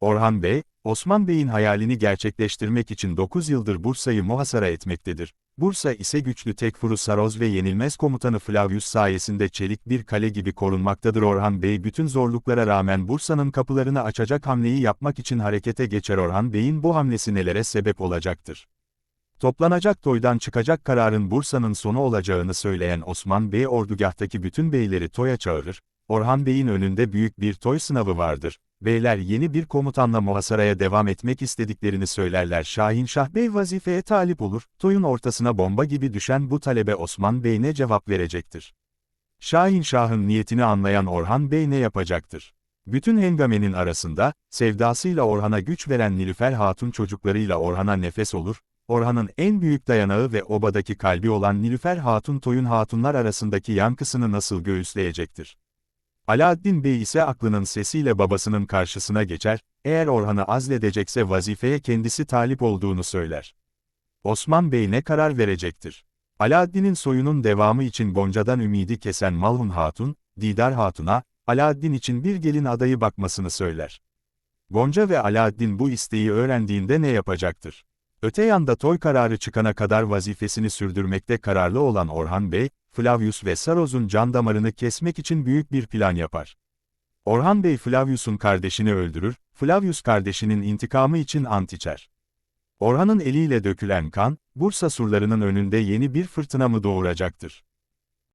Orhan Bey, Osman Bey'in hayalini gerçekleştirmek için 9 yıldır Bursa'yı muhasara etmektedir. Bursa ise güçlü Tekfuru Saroz ve yenilmez komutanı Flavius sayesinde çelik bir kale gibi korunmaktadır. Orhan Bey bütün zorluklara rağmen Bursa'nın kapılarını açacak hamleyi yapmak için harekete geçer. Orhan Bey'in bu hamlesi nelere sebep olacaktır? Toplanacak toydan çıkacak kararın Bursa'nın sonu olacağını söyleyen Osman Bey ordugahtaki bütün beyleri toya çağırır, Orhan Bey'in önünde büyük bir toy sınavı vardır. Beyler yeni bir komutanla muhasaraya devam etmek istediklerini söylerler. Şahin Şah Bey vazifeye talip olur, toyun ortasına bomba gibi düşen bu talebe Osman Bey ne cevap verecektir? Şahin Şah'ın niyetini anlayan Orhan Bey ne yapacaktır? Bütün hengamenin arasında, sevdasıyla Orhan'a güç veren Nilüfer Hatun çocuklarıyla Orhan'a nefes olur, Orhan'ın en büyük dayanağı ve obadaki kalbi olan Nilüfer Hatun Toyun Hatunlar arasındaki yankısını nasıl göğüsleyecektir? Alaaddin Bey ise aklının sesiyle babasının karşısına geçer, eğer Orhan'ı azledecekse vazifeye kendisi talip olduğunu söyler. Osman Bey ne karar verecektir? Alaaddin'in soyunun devamı için Gonca'dan ümidi kesen Malhun Hatun, Didar Hatun'a, Alaaddin için bir gelin adayı bakmasını söyler. Gonca ve Alaaddin bu isteği öğrendiğinde ne yapacaktır? Öte yanda toy kararı çıkana kadar vazifesini sürdürmekte kararlı olan Orhan Bey, Flavius ve Saroz'un can damarını kesmek için büyük bir plan yapar. Orhan Bey Flavius'un kardeşini öldürür, Flavius kardeşinin intikamı için ant içer. Orhan'ın eliyle dökülen kan, Bursa surlarının önünde yeni bir fırtına mı doğuracaktır?